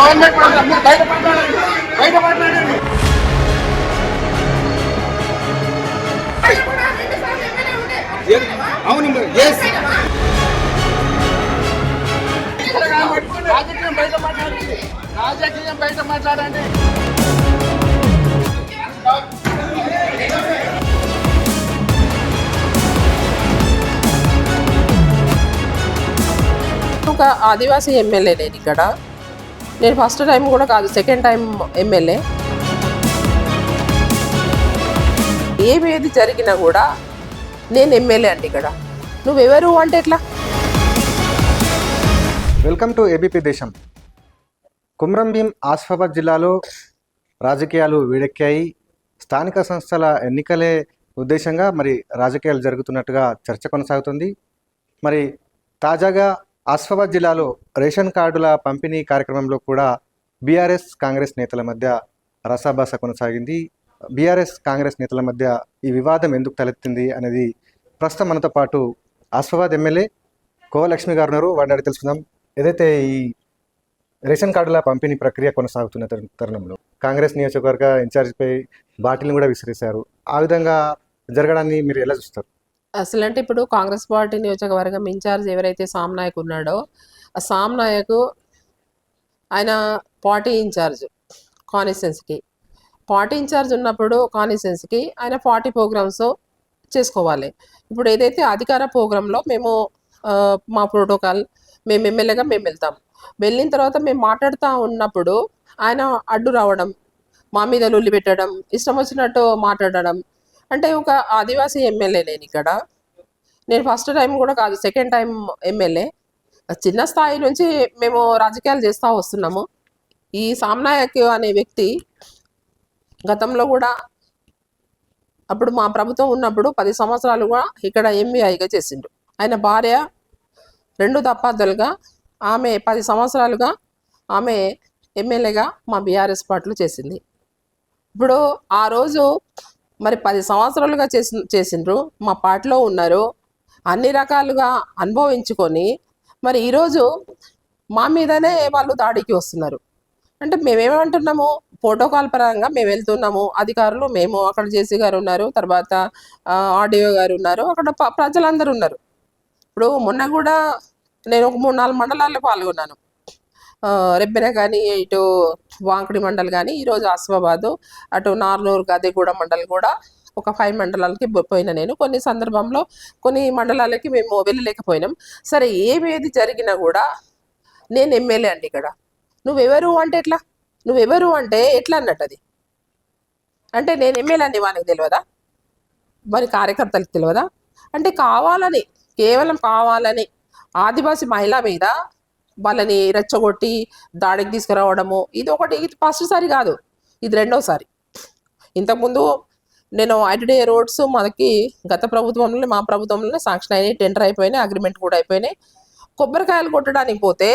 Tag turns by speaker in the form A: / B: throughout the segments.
A: Government పరంగా మీరు బయట మాట్లాడండి బయట మాట్లాడండి ఏ- అవును ఎస్ రాజకీయం బయట మాట్లాడండి రాజకీయం బయట మాట్లాడండి
B: ఒక ఆదివాసీ ఎమ్మెల్యే నేను ఇక్కడ నేను ఫస్ట్ టైం కూడా కాదు సెకండ్ టైం ఎమ్మెల్యే ఏమేది జరిగినా కూడా నేను ఎమ్మెల్యే అండి ఇక్కడ. నువ్వెవరు అంటే ఎట్లా?
C: వెల్కమ్ టు ఏబీపీ దేశం కుమ్రం భీం ఆసిఫాబాద్ జిల్లాలో రాజకీయాలు వేడెక్కాయి. స్థానిక సంస్థల ఎన్నికలే ఉద్దేశంగా మరి రాజకీయాలు జరుగుతున్నట్టుగా చర్చ కొనసాగుతుంది. మరి తాజాగా ఆసిఫాబాద్ జిల్లాలో రేషన్ కార్డుల పంపిణీ కార్యక్రమంలో కూడా బీఆర్ఎస్ కాంగ్రెస్ నేతల మధ్య రసాభాస కొనసాగింది. బీఆర్ఎస్ కాంగ్రెస్ నేతల మధ్య ఈ వివాదం ఎందుకు తలెత్తింది అనేది ప్రస్తుతం మనతో పాటు ఆసిఫాబాద్ ఎమ్మెల్యే కోవలక్ష్మి గారు ఉన్నారు. వాడిని అడిగి తెలుసుకుందాం. ఏదైతే ఈ రేషన్ కార్డుల పంపిణీ ప్రక్రియ కొనసాగుతున్న తరుణంలో కాంగ్రెస్ నియోజకవర్గ ఇన్ఛార్జిపై బాటిల్ని కూడా విసిరేశారు. ఆ విధంగా జరగడాన్ని మీరు ఎలా చూస్తారు?
B: అసలు అంటే ఇప్పుడు కాంగ్రెస్ పార్టీ నియోజకవర్గం ఇన్ఛార్జ్ ఎవరైతే సామ్ నాయక్ ఉన్నాడో ఆ సామ్ నాయక్ ఆయన పార్టీ ఇన్ఛార్జ్ కాన్స్టిట్యున్సీకి పార్టీ ఇన్ఛార్జ్ ఉన్నప్పుడు కాన్స్టిట్యున్సీకి ఆయన పార్టీ ప్రోగ్రామ్స్ చేసుకోవాలి. ఇప్పుడు ఏదైతే అధికార ప్రోగ్రాంలో మేము మా ప్రోటోకాల్ మేము ఎమ్మెల్యేగా మేము వెళ్తాం. వెళ్ళిన తర్వాత మేము మాట్లాడుతూ ఉన్నప్పుడు ఆయన అడ్డు రావడం మా మీద లొల్లి పెట్టడం ఇష్టం వచ్చినట్టు మాట్లాడడం అంటే ఒక ఆదివాసీ ఎమ్మెల్యే నేను ఇక్కడ. నేను ఫస్ట్ టైం కూడా కాదు సెకండ్ టైం ఎమ్మెల్యే. చిన్న స్థాయి నుంచి మేము రాజకీయాలు చేస్తూ వస్తున్నాము. ఈ సామ్నాయక్ అనే వ్యక్తి గతంలో కూడా అప్పుడు మా ప్రభుత్వం ఉన్నప్పుడు పది సంవత్సరాలు కూడా ఇక్కడ ఎంబీఐగా చేసిండు. ఆయన భార్య రెండు దప్పాద్దలుగా ఆమె పది సంవత్సరాలుగా ఆమె ఎమ్మెల్యేగా మా బీఆర్ఎస్ పార్టీలో చేసింది. ఇప్పుడు ఆ రోజు మరి పది సంవత్సరాలుగా చేసి చేసిండ్రు మా పాటలో ఉన్నారు. అన్ని రకాలుగా అనుభవించుకొని మరి ఈరోజు మా మీదనే వాళ్ళు దాడికి వస్తున్నారు. అంటే మేమేమంటున్నాము ప్రోటోకాల్ పరంగా మేము వెళ్తున్నాము అధికారులు మేము అక్కడ జేసీ గారు ఉన్నారు తర్వాత ఆర్డీఓ గారు ఉన్నారు అక్కడ ప్రజలందరూ ఉన్నారు. ఇప్పుడు మొన్న కూడా నేను ఒక మూడు నాలుగు మండలాల్లో పాల్గొన్నాను. రెబ్బెన కానీ ఇటు వాంకుడి మండల్ కానీ ఈరోజు ఆసిఫాబాదు అటు నార్నూరు గదిగూడ మండల్ కూడా ఒక ఫైవ్ మండలాలకి పోయిన పోయినా నేను. కొన్ని సందర్భంలో కొన్ని మండలాలకి మేము వెళ్ళలేకపోయినాం. సరే ఏమేది జరిగినా కూడా నేను ఎమ్మెల్యే అండి ఇక్కడ. నువ్వెవరు అంటే ఎట్లా? నువ్వెవరు అంటే ఎట్లా అన్నట్టు అది? అంటే నేను ఎమ్మెల్యే అండి వానికి తెలియదా మరి కార్యకర్తలకు తెలియదా అంటే కావాలని కేవలం కావాలని ఆదివాసి మహిళ మీద వాళ్ళని రెచ్చగొట్టి దాడికి తీసుకురావడము. ఇది ఒకటి ఇది ఫస్ట్ సారి కాదు. ఇది రెండోసారి. ఇంతకుముందు నేను ఐటీడే రోడ్స్ మనకి గత ప్రభుత్వంలో మా ప్రభుత్వంలో శాంక్షన్ అయినాయి టెండర్ అయిపోయినాయి అగ్రిమెంట్ కూడా అయిపోయినాయి. కొబ్బరికాయలు కొట్టడానికి పోతే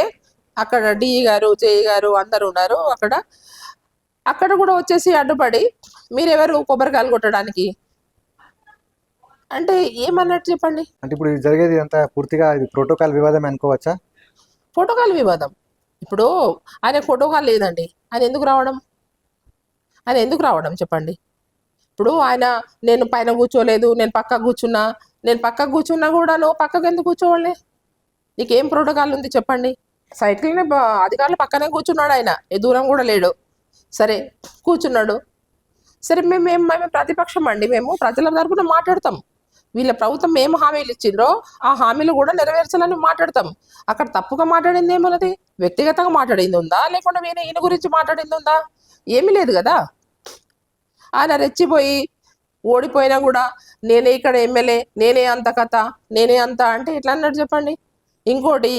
B: అక్కడ డిఈ గారు జేఈ గారు అందరు ఉన్నారు అక్కడ. అక్కడ కూడా వచ్చేసి అడ్డుపడి మీరెవరు కొబ్బరికాయలు కొట్టడానికి? అంటే ఏమన్నట్టు చెప్పండి?
C: అంటే ఇప్పుడు ఇది జరిగేది అంతా పూర్తిగా ఇది ప్రోటోకాల్ వివాదం అనుకోవచ్చా?
B: ఫోటోకాల్ వివాదం. ఇప్పుడు ఆయన ఫోటోకాల్ లేదండి. ఆయన ఎందుకు రావడం? ఆయన ఎందుకు రావడం చెప్పండి. ఇప్పుడు ఆయన నేను పైన కూర్చోలేదు నేను పక్క కూర్చున్నా నేను పక్క కూర్చున్నా కూడా నువ్వు పక్కకు ఎందుకు కూర్చోవాలి? నీకేం ప్రోటోకాల్ ఉంది చెప్పండి. సైకిల్ని అధికారులు పక్కనే కూర్చున్నాడు ఆయన. ఏ దూరం కూడా లేడు. సరే కూర్చున్నాడు. సరే మేము మేము మేము ప్రతిపక్షం అండి. మేము ప్రజల తరపున మాట్లాడతాం. వీళ్ళ ప్రభుత్వం ఏం హామీలు ఇచ్చిండ్రో ఆ హామీలు కూడా నెరవేర్చాలని మాట్లాడతాం అక్కడ తప్పుగా మాట్లాడింది ఏమన్నది? వ్యక్తిగతంగా మాట్లాడింది ఉందా? లేకుండా వేరే ఈయన గురించి మాట్లాడింది ఉందా? ఏమీ లేదు కదా. ఆయన రెచ్చిపోయి ఓడిపోయినా కూడా నేనే ఇక్కడ ఎమ్మెల్యే నేనే అంత కథ నేనే అంత అంటే ఎట్లా అన్నట్టు చెప్పండి? ఇంకోటి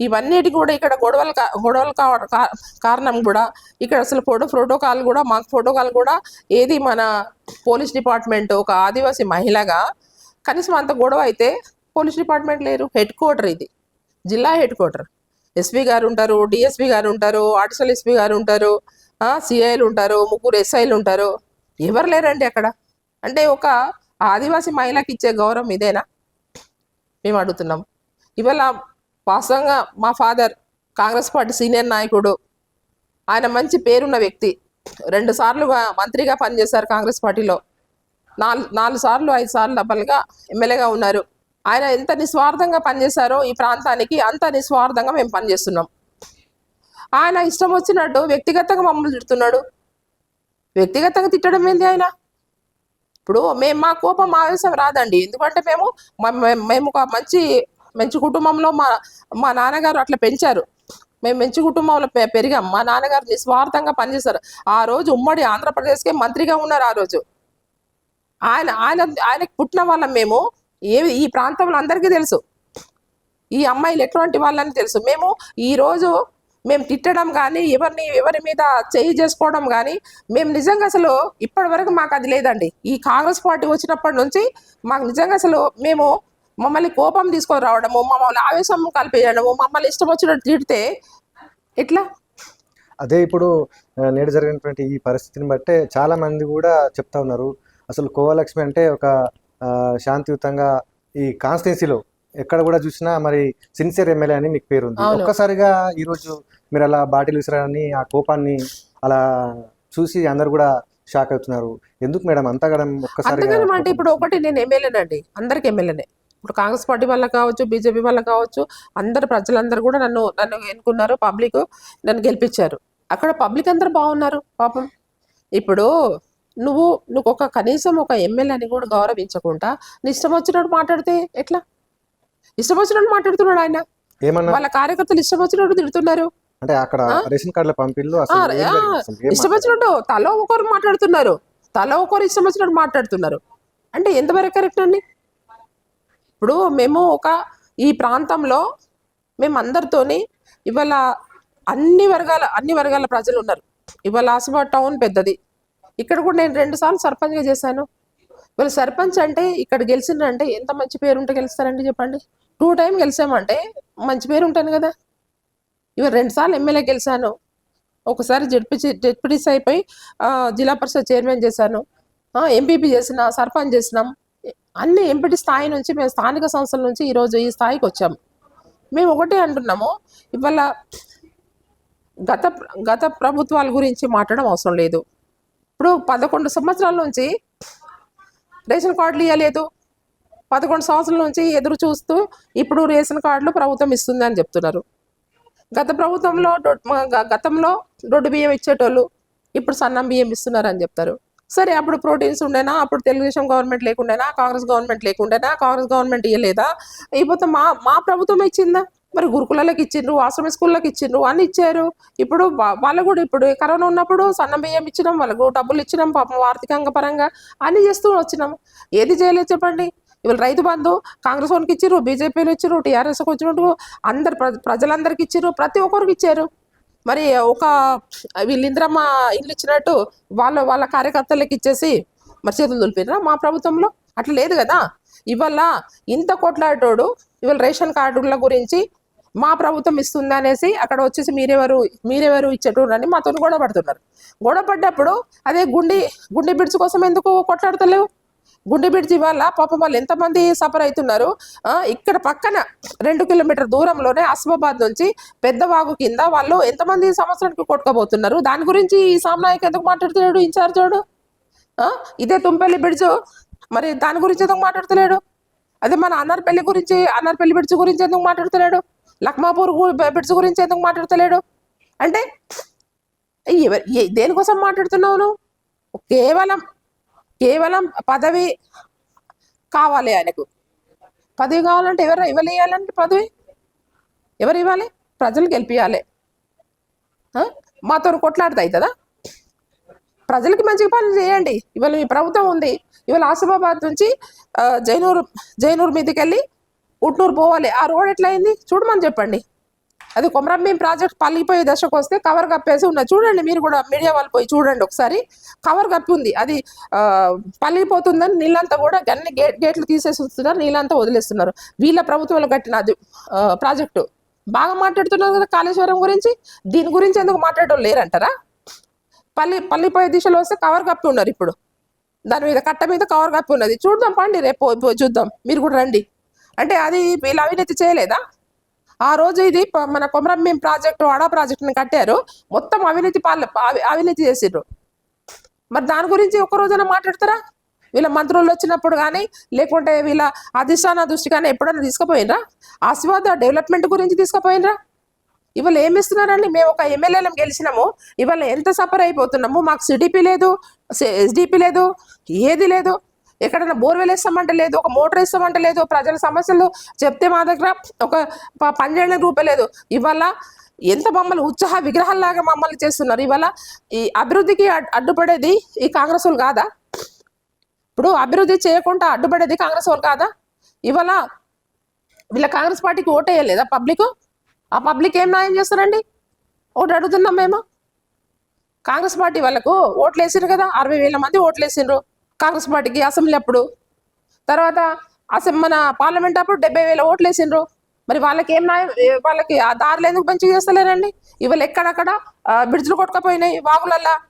B: ఇవన్నిటి కూడా ఇక్కడ గొడవలు గొడవలు కా- కారణం కూడా ఇక్కడ అసలు ఫోటో ప్రోటోకాల్ కూడా మాకు ప్రోటోకాల్ కూడా ఏది మన పోలీస్ డిపార్ట్మెంట్ ఒక ఆదివాసీ మహిళగా కనీసం అంత గొడవ అయితే పోలీస్ డిపార్ట్మెంట్ లేరు. హెడ్ క్వార్టర్ ఇది. జిల్లా హెడ్ క్వార్టర్. ఎస్పీ గారు ఉంటారు డిఎస్పీ గారు ఉంటారు ఆర్టిసల్ ఎస్పీ గారు ఉంటారు సిఐలు ఉంటారు ముగ్గురు ఎస్ఐలు ఉంటారు. ఎవరు లేరండి అక్కడ? అంటే ఒక ఆదివాసీ మహిళకి ఇచ్చే గౌరవం ఇదేనా? మేము అడుగుతున్నాం ఇవాళ వాస్తవంగా మా ఫాదర్ కాంగ్రెస్ పార్టీ సీనియర్ నాయకుడు. ఆయన మంచి పేరున్న వ్యక్తి. రెండు సార్లుగా మంత్రిగా పనిచేశారు కాంగ్రెస్ పార్టీలో. నాలుగు నాలుగు సార్లు ఐదు సార్లు డబ్బలుగా ఎమ్మెల్యేగా ఉన్నారు. ఆయన ఎంత నిస్వార్థంగా పనిచేశారో ఈ ప్రాంతానికి అంత నిస్వార్థంగా మేము పనిచేస్తున్నాం. ఆయన ఇష్టం వచ్చినట్టు వ్యక్తిగతంగా మమ్మల్ని తిడుతున్నాడు. వ్యక్తిగతంగా తిట్టడం ఏంది ఆయన? ఇప్పుడు మేము మా కోపం ఆవేశం రాదండి. ఎందుకంటే మేము మేము ఒక మంచి మంచి కుటుంబంలో మా మా నాన్నగారు అట్లా పెంచారు. మేము మంచి కుటుంబంలో పె- పెరిగాం. మా నాన్నగారు నిస్వార్థంగా పనిచేశారు. ఆ రోజు ఉమ్మడి ఆంధ్రప్రదేశ్కే మంత్రిగా ఉన్నారు ఆ రోజు. ఆయన ఆయన ఆయనకు పుట్టిన వాళ్ళం మేము. ఏ ఈ ప్రాంతంలో అందరికీ తెలుసు. ఈ అమ్మాయిలు ఎటువంటి వాళ్ళని తెలుసు. మేము ఈ రోజు మేము తిట్టడం కానీ ఎవరిని ఎవరి మీద చేయి చేసుకోవడం కానీ మేము నిజంగా అసలు ఇప్పటి వరకు మాకు అది లేదండి. ఈ కాంగ్రెస్ పార్టీ వచ్చినప్పటి నుంచి మాకు నిజంగా అసలు మేము మమ్మల్ని కోపం తీసుకొని రావడము మమ్మల్ని ఆవేశం కలిపేయడము మమ్మల్ని ఇష్టం వచ్చినట్టు తిడితే ఎట్లా?
C: అదే ఇప్పుడు నేడు జరిగినటువంటి ఈ పరిస్థితిని బట్టే చాలా మంది కూడా చెప్తా ఉన్నారు. అసలు కోవలక్ష్మి అంటే ఒక శాంతియుతంగా ఈ కాన్స్టిట్యున్సీలో ఎక్కడ కూడా చూసినా మరి సిన్సియర్ ఎమ్మెల్యే అని మీకు పేరు ఉంది. ఒక్కసారిగా ఈరోజు మీరు అలా బాటిల్ విసిరాని ఆ కోపాన్ని అలా చూసి అందరు కూడా షాక్ అవుతున్నారు. ఎందుకు మేడం అంతగా ఒక్కసారిగా
B: అంతగానే అంటే ఇప్పుడు ఒకటి నేను ఎమ్మెల్యేనండి. అందరికి ఎమ్మెల్యేనే. ఇప్పుడు కాంగ్రెస్ పార్టీ వల్ల కావచ్చు బీజేపీ వల్ల కావచ్చు అందరు ప్రజలందరూ కూడా నన్ను నన్ను ఎన్నుకున్నారు పబ్లిక్ నన్ను గెలిపించారు. అక్కడ పబ్లిక్ అందరు బాగున్నారు పాపం. ఇప్పుడు నువ్వు నువ్వు ఒక కనీసం ఒక ఎమ్మెల్యేని కూడా గౌరవించకుండా నీ ఇష్టం వచ్చినట్టు మాట్లాడితే ఎట్లా? ఇష్టం వచ్చినట్టు మాట్లాడుతున్నాడు ఆయన.
C: ఏమన్నా?
B: వాళ్ళ కార్యకర్తలు ఇష్టం వచ్చినట్టు తిడుతున్నారు.
C: అంటే అక్కడ రేషన్ కార్డుల పంపిణీలో
B: ఇష్టం వచ్చినట్టు తల ఒకరు మాట్లాడుతున్నారు. తల ఒకరు ఇష్టం వచ్చినట్టు మాట్లాడుతున్నారు. అంటే ఎంతవరకు కరెక్ట్ అండి? ఇప్పుడు మేము ఒక ఈ ప్రాంతంలో మేము అందరితోని ఇవాళ అన్ని వర్గాల అన్ని వర్గాల ప్రజలు ఉన్నారు. ఇవాళ ఆసిఫాబాద్ టౌన్ పెద్దది. ఇక్కడ కూడా నేను రెండు సార్లు సర్పంచ్గా చేశాను. ఇవాళ సర్పంచ్ అంటే ఇక్కడ గెలిచిందంటే ఎంత మంచి పేరు ఉంటే గెలుస్తారండి చెప్పండి? టూ టైం గెలిచామంటే మంచి పేరు ఉంటాను కదా. ఇవాళ రెండు సార్లు ఎమ్మెల్యే గెలిచాను. ఒకసారి జడ్పీ జడ్పీటీసీ అయిపోయి జిల్లా పరిషత్ చైర్మన్ చేశాను. ఎంపీపీ చేసిన సర్పంచ్ చేసినాం. అన్ని ఎంపటి స్థాయి నుంచి మేము స్థానిక సంస్థల నుంచి ఈరోజు ఈ స్థాయికి వచ్చాము. మేము ఒకటే అంటున్నాము ఇవాళ గత గత ప్రభుత్వాల గురించి మాట్లాడడం అవసరం లేదు. ఇప్పుడు పదకొండు సంవత్సరాల నుంచి రేషన్ కార్డులు ఇవ్వలేదు పదకొండు సంవత్సరాల నుంచి ఎదురు చూస్తూ ఇప్పుడు రేషన్ కార్డులు ప్రభుత్వం ఇస్తుంది అని చెప్తున్నారు. గత ప్రభుత్వంలో గతంలో దొడ్డు బియ్యం ఇచ్చేటోళ్ళు ఇప్పుడు సన్నం బియ్యం ఇస్తున్నారు అని చెప్తారు. సరే అప్పుడు ప్రోటీన్స్ ఉండేనా? అప్పుడు తెలుగుదేశం గవర్నమెంట్ లేకుండేనా? కాంగ్రెస్ గవర్నమెంట్ లేకుండేనా? కాంగ్రెస్ గవర్నమెంట్ ఇవ్వలేదా ఇకపోతే మా మా ప్రభుత్వం ఇచ్చిందా? మరి గురుకులకి ఇచ్చిండ్రు ఆశ్రమ స్కూళ్ళకి ఇచ్చిండ్రు అని ఇచ్చారు. ఇప్పుడు వాళ్ళకు వాళ్ళు కూడా ఇప్పుడు కరోనా ఉన్నప్పుడు సన్న బియ్యం ఇచ్చినాం వాళ్ళకు డబ్బులు ఇచ్చినాం పాపం ఆర్థికంగా పరంగా అన్ని చేస్తూ వచ్చినాం. ఏది చేయలేదు చెప్పండి? ఇవాళ రైతు బంధు కాంగ్రెస్ వాళ్ళకి ఇచ్చారు బీజేపీలు ఇచ్చారు టీఆర్ఎస్కి వచ్చినట్టు అందరు ప్ర- ప్రజలందరికి ఇచ్చారు ప్రతి ఒక్కరికి ఇచ్చారు. మరి ఒక వీళ్ళు ఇందిరమ్మ ఇల్లు ఇచ్చినట్టు వాళ్ళ వాళ్ళ కార్యకర్తలకు ఇచ్చేసి మరి చేతులు దులిపినరా మా ప్రభుత్వంలో? అట్లా లేదు కదా. ఇవాళ ఇంత కొట్లాడేటోడు ఇవాళ రేషన్ కార్డుల గురించి మా ప్రభుత్వం ఇస్తుంది అనేసి అక్కడ వచ్చేసి మీరెవరు మీరెవరు ఇచ్చేటోడు అని మాతో గొడవ పడుతున్నారు. గొడవ పడ్డప్పుడు అదే గుండి గుండె బిడ్స్ కోసం ఎందుకు కొట్లాడతలేవు? గుండె బిడ్చి వల్ల పాపం వాళ్ళు ఎంతమంది సఫర్ అవుతున్నారు? ఆ, ఇక్కడ పక్కన రెండు కిలోమీటర్ దూరంలోనే అస్మాబాద్ నుంచి పెద్దవాగు కింద వాళ్ళు ఎంతమంది సంవత్సరానికి కొట్టుకోబోతున్నారు దాని గురించి ఈ సామ్నాయక్ ఎందుకు మాట్లాడుతున్నాడు? ఇన్ఛార్జ్ వాడు? ఆ ఇదే తుంపెల్లి బ్రిడ్జ్? మరి దాని గురించి ఎందుకు మాట్లాడతలేడు? అదే మన అన్నార్పల్లి గురించి అన్నార్పల్లి బ్రిడ్జ్ గురించి ఎందుకు మాట్లాడతలేడు? లక్మాపూర్ గు- బ్రిడ్జ్ గురించి ఎందుకు మాట్లాడతలేడు? అంటే దేనికోసం మాట్లాడుతున్నావు నువ్వు? కేవలం కేవలం పదవి కావాలి ఆయనకు. పదవి కావాలంటే ఎవరు ఇవ్వలేయాలంటే పదవి? ఎవరు ఇవ్వాలి? ప్రజలు గెలిపించాలి మాతో కొట్లాడితే అవుతుందా ప్రజలకి మంచి పనులు చేయండి. ఇవాళ మీ ప్రభుత్వం ఉంది. ఇవాళ ఆసిఫాబాద్ నుంచి జైనూరు జైనూరు మీదకి వెళ్ళి ఉట్నూరు పోవాలి. ఆ రోడ్ ఎట్లా అయింది? చూడమని చెప్పండి. అది కొమరంభీం ప్రాజెక్ట్ పలిగిపోయే దశకు వస్తే కవర్ కప్పేసి ఉన్నది చూడండి మీరు కూడా మీడియా వాళ్ళు పోయి చూడండి ఒకసారి. కవర్ కప్పి ఉంది అది పలిగిపోతుందని నీళ్ళంతా కూడా అన్ని గేట్ గేట్లు తీసేసి వస్తున్నారు నీళ్ళంతా వదిలేస్తున్నారు. వీళ్ళ ప్రభుత్వంలో కట్టిన అది ప్రాజెక్టు. బాగా మాట్లాడుతున్నారు కదా కాళేశ్వరం గురించి? దీని గురించి ఎందుకు మాట్లాడడం లేరంటారా? పల్లి పల్లిపోయే దిశలో వస్తే కవర్ కప్పి ఉన్నారు ఇప్పుడు. దాని మీద కట్ట మీద కవర్ కప్పి ఉన్నది చూద్దాం పండి రేపు పోయి చూద్దాం. మీరు కూడా రండి. అంటే అది వీళ్ళు అవినీతి చేయలేదా? ఆ రోజు ఇది మన కొమరంభీం ప్రాజెక్టు అడా ప్రాజెక్టుని కట్టారు. మొత్తం అవినీతి పాల అవినీతి చేసిండ్రు మరి దాని గురించి ఒక్క రోజున మాట్లాడతారా? వీళ్ళ మంత్రులు వచ్చినప్పుడు కానీ లేకుంటే వీళ్ళ అధిష్టాన దృష్టి కానీ ఎప్పుడైనా తీసుకుపోయినరా? ఆశీర్వాద డెవలప్మెంట్ గురించి తీసుకుపోయినరా? ఇవాళ ఏమి ఇస్తున్నారండి మేము ఒక ఎమ్మెల్యేలం గెలిచినాము. ఇవాళ ఎంత సఫర్ అయిపోతున్నాము? మాకు సిడిపి లేదు ఎస్డిపి లేదు ఏది లేదు. ఎక్కడైనా బోర్వెల్ వేస్తామంటే లేదు ఒక మోటార్ వేస్తామంటే లేదు ప్రజల సమస్యలు చెప్తే మా దగ్గర ఒక పన్నెండు రూపాయలు లేదు. ఇవాళ ఎంత మమ్మల్ని ఉత్సాహ విగ్రహాల్లాగా మమ్మల్ని చేస్తున్నారు. ఇవాళ ఈ అభివృద్ధికి అడ్డుపడేది ఈ కాంగ్రెస్ వాళ్ళు కాదా? ఇప్పుడు అభివృద్ధి చేయకుండా అడ్డుపడేది కాంగ్రెస్ వాళ్ళు కాదా? ఇవాళ వీళ్ళ కాంగ్రెస్ పార్టీకి ఓటేయలేదా పబ్లిక్? ఆ పబ్లిక్ ఏం న్యాయం చేస్తారండి? ఓటు అడుగుతున్నాం మేము. కాంగ్రెస్ పార్టీ వాళ్ళకు ఓట్లు వేసిండ్రు కదా అరవై వేల మంది ఓట్లు వేసిండ్రు కాంగ్రెస్ పార్టీకి అసెంబ్లీ అప్పుడు. తర్వాత అసెంబ్లీ మన పార్లమెంట్ అప్పుడు డెబ్బై వేల ఓట్లు వేసిండ్రు. మరి వాళ్ళకి ఏం న్యాయం? ఏ- వాళ్ళకి ఆ దారులు ఎందుకు మంచిగా చేస్తలేరండి? ఇవాళ ఎక్కడక్కడ బ్రిడ్జ్లు కొట్టుకపోయినాయి వాగులల్లా.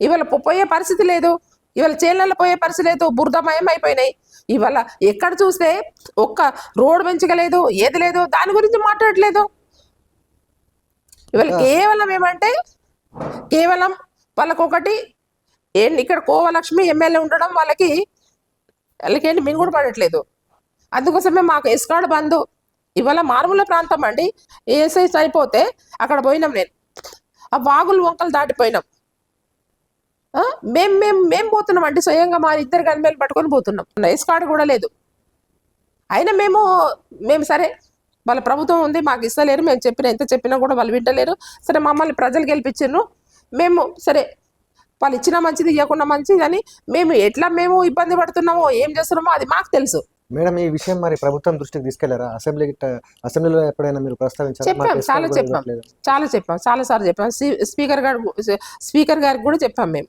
B: ఇవాళ పోయే పరిస్థితి లేదు. ఇవాళ చేనులలో పోయే పరిస్థితి లేదు. బురదమయం అయిపోయినాయి. ఇవాళ ఎక్కడ చూస్తే ఒక్క రోడ్ మంచిగా లేదు ఏది లేదు దాని గురించి మాట్లాడలేదు ఇవాళ కేవలం ఏమంటే కేవలం వాళ్ళకు ఒకటి ఏంటి ఇక్కడ కోవలక్ష్మి ఎమ్మెల్యే ఉండడం వాళ్ళకి వాళ్ళకేంటి మేము కూడా పడట్లేదు. అందుకోసమే మాకు ఎస్కాడ్ బంధు ఇవాళ మారుమూల ప్రాంతం అండి. ఏసైస్ అయిపోతే అక్కడ పోయినాం నేను. ఆ వాగులు వంకలు దాటిపోయినాం. మేం మేం మేం పోతున్నాం అండి స్వయంగా మా ఇద్దరు గన్మేలు పట్టుకొని పోతున్నాం. ఎస్కాడ్ కూడా లేదు. అయినా మేము మేము సరే వాళ్ళ ప్రభుత్వం ఉంది మాకు ఇస్తలేరు. మేము చెప్పిన ఎంత చెప్పినా కూడా వాళ్ళు వింటలేరు. సరే మమ్మల్ని ప్రజలు గెలిపించారు మేము సరే వాళ్ళు ఇచ్చినా మంచిది ఇవ్వకుండా మంచిది అని మేము ఎట్లా మేము ఇబ్బంది పడుతున్నామో ఏం చేస్తున్నామో అది మాకు తెలుసు.
C: మేడం ఈ విషయం మరి ప్రభుత్వం దృష్టికి తీసుకెళ్ళారా? అసెంబ్లీ అసెంబ్లీలో ఎప్పుడైనా మీరు ప్రస్తావించారా?
B: చెప్పాం చాలా చెప్పాం. చాలా చెప్పాం చాలా సార్లు చెప్పాం. స్పీ- స్పీకర్ గారు స్పీకర్ గారికి కూడా చెప్పాం మేము.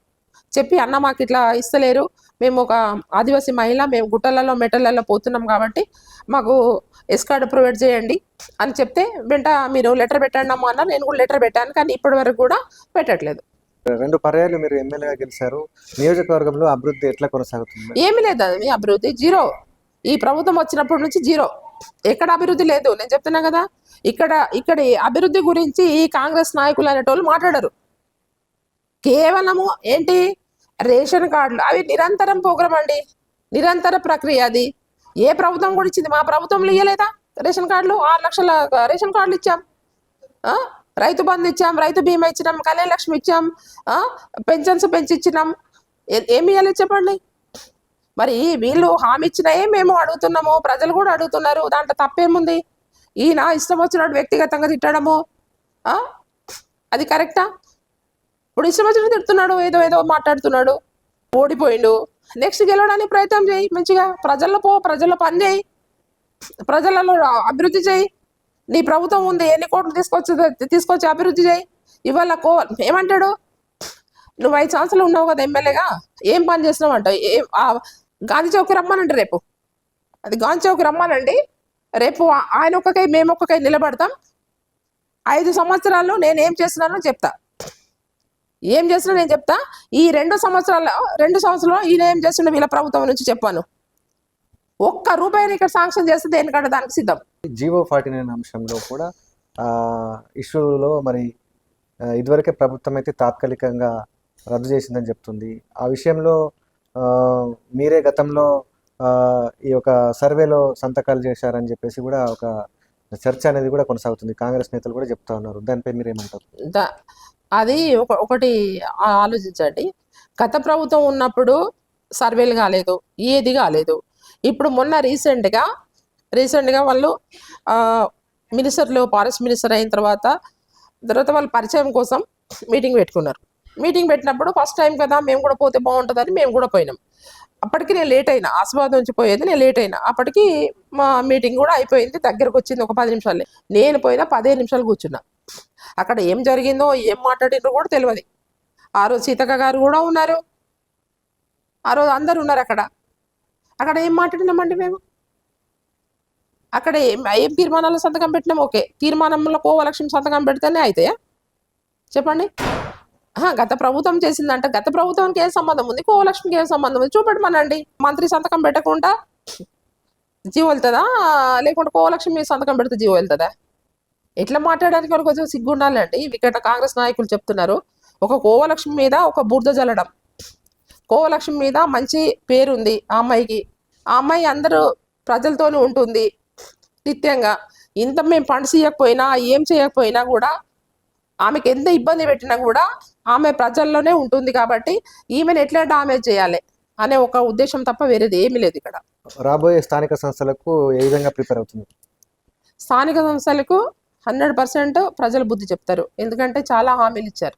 B: చెప్పి అన్న మాకు ఇట్లా ఇస్తలేరు. మేము ఒక ఆదివాసీ మహిళ మేము గుట్టలలో మెటలలో పోతున్నాం కాబట్టి మాకు ఎస్ కార్డు ప్రొవైడ్ చేయండి. అని చెప్తే వెంట మీరు లెటర్ పెట్టండి అమ్మా అన్న నేను కూడా లెటర్ పెట్టాను కానీ ఇప్పటి వరకు కూడా పెట్టట్లేదు.
C: రెండు పర్యాలు మీరు ఎమ్మెల్యేగా గెలిచారు. నియోజకవర్గంలో అభివృద్ధి ఎట్లా కొనసాగుతుంది?
B: ఏమీ లేదు అది. అభివృద్ధి జీరో. ఈ ప్రభుత్వం వచ్చినప్పటి నుంచి జీరో. ఎక్కడ అభివృద్ధి లేదు. నేను చెప్తున్నా కదా ఇక్కడ ఇక్కడ అభివృద్ధి గురించి ఈ కాంగ్రెస్ నాయకులు అనేటోళ్ళు మాట్లాడరు. కేవలము ఏంటి? రేషన్ కార్డులు. అవి నిరంతరం ప్రోగ్రామ్ అండి. నిరంతర ప్రక్రియ అది. ఏ ప్రభుత్వం కూడా ఇచ్చింది? మా ప్రభుత్వంలో ఇవ్వలేదా రేషన్ కార్డులు? ఆరు లక్షల రేషన్ కార్డులు ఇచ్చాం. రైతు బంధు ఇచ్చాం రైతు బీమా ఇచ్చినాం కళ్యాణ లక్ష్మి ఇచ్చాం ఆ? పెన్షన్స్ పెంచి ఇచ్చినాం ఏమి ఇవ్వాలి చెప్పండి? మరి వీళ్ళు హామీ ఇచ్చినాయే మేము అడుగుతున్నాము? ప్రజలు కూడా అడుగుతున్నారు. దాంట్లో తప్పేముంది? ఈయన ఇష్టం వచ్చినట్టు వ్యక్తిగతంగా తిట్టడము ఆ? అది కరెక్టా? ఇప్పుడు ఇష్టం వచ్చినట్టు తిడుతున్నాడు ఏదో ఏదో మాట్లాడుతున్నాడు ఓడిపోయిండు. నెక్స్ట్ గెలవడానికి ప్రయత్నం చేయి మంచిగా. ప్రజల్లో పో ప్రజల్లో పని చేయి. ప్రజలలో అభివృద్ధి చేయి. నీ ప్రభుత్వం ఉంది ఎన్ని కోట్లు తీసుకొచ్చి తీసుకొచ్చి అభివృద్ధి చేయి. ఇవాళ కో ఏమంటాడు? నువ్వు ఐదు సంవత్సరాలు ఉన్నావు కదా ఎమ్మెల్యేగా ఏం పని చేస్తున్నావు అంట ఏం గాంధీ చౌక్ రమ్మానండి రేపు. అది గాంధీ చౌక్ రమ్మానండి. రేపు ఆయన ఒక్కకై మేము ఒక్కకై నిలబడతాం. ఐదు సంవత్సరాలు నేను ఏం చేస్తున్నానో చెప్తా. ఏం చేస్తున్నా నేను చెప్తా? ఈ రెండు సంవత్సరాల రెండు సంవత్సరాలు ఈయన ఏం చేస్తున్నా వీళ్ళ ప్రభుత్వం నుంచి చెప్పాను. ఒక్క రూపాయిని ఇక్కడ శాంక్షన్ చేస్తే దేనికంటే దానికి సిద్ధం.
C: జీవో ఫార్టీ నైన్ అంశంలో కూడా ఇష్యూలో మరి ఇదివరకే ప్రభుత్వం అయితే తాత్కాలికంగా రద్దు చేసిందని చెప్తుంది. ఆ విషయంలో మీరే గతంలో ఈ యొక్క సర్వేలో సంతకాలు చేశారని చెప్పేసి కూడా ఒక చర్చ అనేది కూడా కొనసాగుతుంది. కాంగ్రెస్ నేతలు కూడా చెప్తా ఉన్నారు. దానిపై మీరేమంటారు?
B: ఏమంటారు అది ఒక ఒకటి ఆలోచించండి. గత ప్రభుత్వం ఉన్నప్పుడు సర్వేలు కాలేదు ఏది కాలేదు. ఇప్పుడు మొన్న రీసెంట్గా రీసెంట్గా వాళ్ళు మినిస్టర్లు ఫారెస్ట్ మినిస్టర్ అయిన తర్వాత తర్వాత వాళ్ళు పరిచయం కోసం మీటింగ్ పెట్టుకున్నారు. మీటింగ్ పెట్టినప్పుడు ఫస్ట్ టైం కదా మేము కూడా పోతే బాగుంటుందని మేము కూడా పోయినాం. అప్పటికి నేను లేట్ అయినా ఆశీర్వాదం నుంచి పోయేది నేను లేట్ అయినా. అప్పటికి మా మీటింగ్ కూడా అయిపోయింది దగ్గరకు వచ్చింది ఒక పది నిమిషాలే. నేను పోయినా పదిహేను నిమిషాలు కూర్చున్నా. అక్కడ ఏం జరిగిందో ఏం మాట్లాడిండ్రో కూడా తెలియదు ఆ రోజు సీతక్క గారు కూడా ఉన్నారు. ఆ రోజు అందరు ఉన్నారు అక్కడ. అక్కడ ఏం మాట్లాడినామండి మేము? అక్కడ ఏం ఏం తీర్మానాలు సంతకం పెట్టినాం? ఓకే. తీర్మానంలో కోవలక్ష్యం సంతకం పెడితేనే అవుతాయా చెప్పండి. గత ప్రభుత్వం చేసిందంటే. గత ప్రభుత్వానికి ఏం సంబంధం ఉంది? కోవలక్ష్మికి ఏం సంబంధం ఉంది? చూపెట్టమనండి. మంత్రి సంతకం పెట్టకుండా జీవో వెళ్తుందా? లేకుంటే కోవలక్ష్మి సంతకం పెడితే జీవో వెళ్తుందా? ఎట్లా మాట్లాడడానికి వరకు కొంచెం సిగ్గు ఉండాలండి ఇక్కడ కాంగ్రెస్ నాయకులు చెప్తున్నారు. ఒక కోవలక్ష్మి మీద ఒక బురద జల్లడం. కోవలక్ష్మి మీద మంచి పేరుంది ఆ అమ్మాయికి. ఆ అమ్మాయి అందరూ ప్రజలతోనే ఉంటుంది. నిత్యంగా ఇంత మేము ఫండ్స్ ఇవ్వకపోయినా ఏం చేయకపోయినా కూడా ఆమెకి ఎంత ఇబ్బంది పెట్టినా కూడా ఆమె ప్రజల్లోనే ఉంటుంది కాబట్టి ఈమెను ఎట్లా డామేజ్ చేయాలి అనే ఒక ఉద్దేశం తప్ప వేరేది ఏమీ లేదు ఇక్కడ.
C: రాబోయే స్థానిక సంస్థలకు ఏ విధంగా ప్రిపేర్ అవుతుంది?
B: స్థానిక సంస్థలకు హండ్రెడ్ పర్సెంట్ ప్రజలు బుద్ధి చెప్తారు. ఎందుకంటే చాలా హామీలు ఇచ్చారు.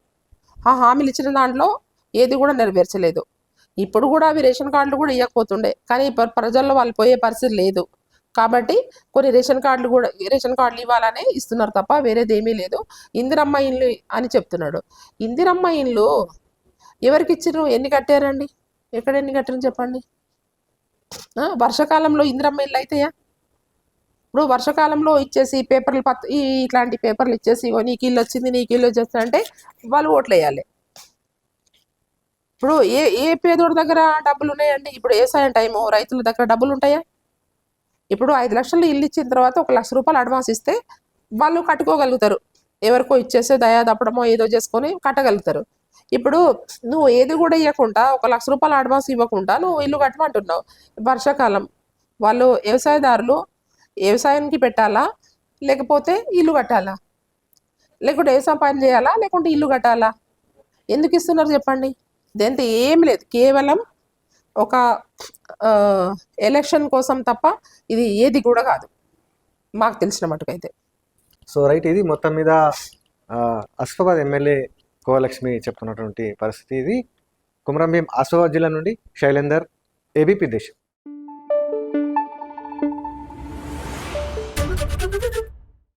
B: ఆ హామీలు ఇచ్చిన దాంట్లో ఏది కూడా నెరవేర్చలేదు. ఇప్పుడు కూడా అవి రేషన్ కార్డులు కూడా ఇవ్వకపోతుండే కానీ ప్ర- ప్రజల్లో వాళ్ళు పోయే పరిస్థితి లేదు. కాబట్టి కొన్ని రేషన్ కార్డులు కూడా రేషన్ కార్డులు ఇవ్వాలనే ఇస్తున్నారు తప్ప వేరేది ఏమీ లేదు. ఇందిరమ్మ ఇల్లు అని చెప్తున్నాడు. ఇందిరమ్మ ఇండ్లు ఎవరికి ఇచ్చారు ఎన్ని కట్టారండి? ఎక్కడ ఎన్ని కట్టారని చెప్పండి? వర్షాకాలంలో ఇందిరమ్మ ఇల్లు అయితాయా? ఇప్పుడు వర్షాకాలంలో ఇచ్చేసి పేపర్లు పత్ ఇట్లాంటి పేపర్లు ఇచ్చేసి నీకు ఇల్లు వచ్చింది నీకు ఇల్లు వచ్చేస్తుంది అంటే వాళ్ళు ఓట్లు వేయాలి. ఇప్పుడు ఏ ఏ పేదోడి దగ్గర డబ్బులు ఉన్నాయండి? ఇప్పుడు వ్యవసాయం టైము? రైతుల దగ్గర డబ్బులు ఉంటాయా? ఇప్పుడు ఐదు లక్షలు ఇల్లు ఇచ్చిన తర్వాత ఒక లక్ష రూపాయలు అడ్వాన్స్ ఇస్తే వాళ్ళు కట్టుకోగలుగుతారు. ఎవరికో ఇచ్చేస్తే దయా దప్పడమో ఏదో చేసుకొని కట్టగలుగుతారు. ఇప్పుడు నువ్వు ఏది కూడా ఇవ్వకుండా ఒక లక్ష రూపాయలు అడ్వాన్స్ ఇవ్వకుండా నువ్వు ఇల్లు కట్టమంటున్నావు వర్షాకాలం. వాళ్ళు వ్యవసాయదారులు వ్యవసాయానికి పెట్టాలా? లేకపోతే ఇల్లు కట్టాలా? లేకుంటే వ్యవసాయం పని చేయాలా? లేకుంటే ఇల్లు కట్టాలా? ఎందుకు ఇస్తున్నారు చెప్పండి? దేంతో ఏం లేదు. కేవలం ఒక ఎలక్షన్ కోసం తప్ప ఇది ఏది కూడా కాదు. మాకు తెలిసిన మటుకైతే.
C: సో రైట్ ఇది మొత్తం మీద ఆ, అస్ఫాబాద్ ఎమ్మెల్యే కోలక్ష్మి చెప్తున్నటువంటి పరిస్థితి ఇది. కుమరంభీం ఆసిఫాబాద్ జిల్లా నుండి శైలేందర్ ఏబీపీ దేశం.